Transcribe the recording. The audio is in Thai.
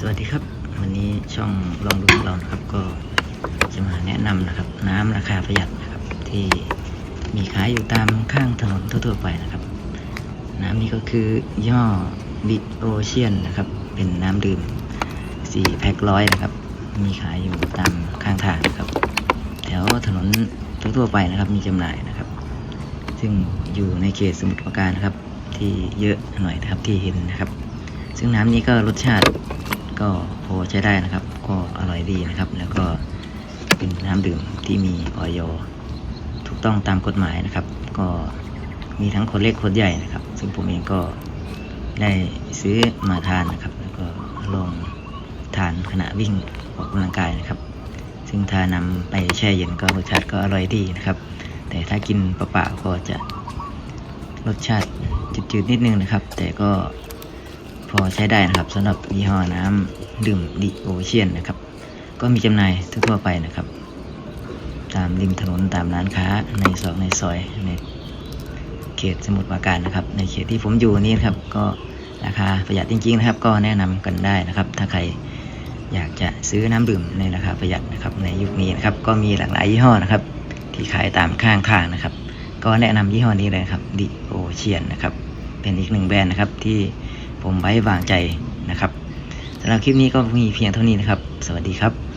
สวัสดีครับ วันนี้ช่องลองดูของเรานะครับ ก็จะมาแนะนำนะครับ น้ำราคาประหยัดนะครับ ที่มีขายอยู่ตามข้างถนนทั่วๆไปนะครับ น้ำนี้ก็คือย่อบิโอเชียนนะครับ เป็นน้ำดื่ม4แพ็คร้อยนะครับ มีขายอยู่ตามข้างทางนะครับ แถวถนนทั่วๆไปนะครับ มีจำหน่ายนะครับ ซึ่งอยู่ในเขตสมุทรปราการนะครับ ที่เยอะหน่อยนะครับที่เห็นนะครับ ซึ่งน้ำนี้ก็รสชาติ ก็พอใช้ได้นะครับ ก็อร่อยดีนะครับ แล้วก็เป็นน้ำดื่มที่มีออยถูกต้องตามกฎหมายนะครับ ก็มีทั้งคนเล็กคนใหญ่นะครับ ซึ่งผมเองก็ได้ซื้อมาทานนะครับ แล้วก็ลองทานขณะวิ่งออกกำลังกายนะครับ ซึ่งถ้านำไปแช่เย็นก็รสชาติก็อร่อยดีนะครับ แต่ถ้ากินเปล่าๆก็จะรสชาติจืดๆนิดนึงนะครับ แต่ก็ พอใช้ได้นะครับสำหรับยี่ห้อน้ำดื่มดิโอเชียนนะครับ ก็มีจำหน่ายทั่วไปนะครับ ตามริมถนนตามร้านค้าในซอกในซอยในเขตสมุทรปราการนะครับ ในเขตที่ผมอยู่นี่นครับ ก็ราคาประหยัดจริง ๆ นะครับ ก็แนะนำกันได้นะครับ ถ้าใครอยากจะซื้อน้ำดื่มในราคาประหยัดนะครับ ในยุคนี้นะครับ ก็มีหลากหลายยี่ห้อนะครับ ที่ขายตามข้างทางนะครับ ก็แนะนำยี่ห้อนี้เลยครับดิโอเชียนนะครับ เป็นอีกหนึ่งแบรนด์นะครับที่ ผมไว้วางใจนะครับสำหรับคลิปนี้ก็มีเพียงเท่านี้นะครับ สวัสดีครับ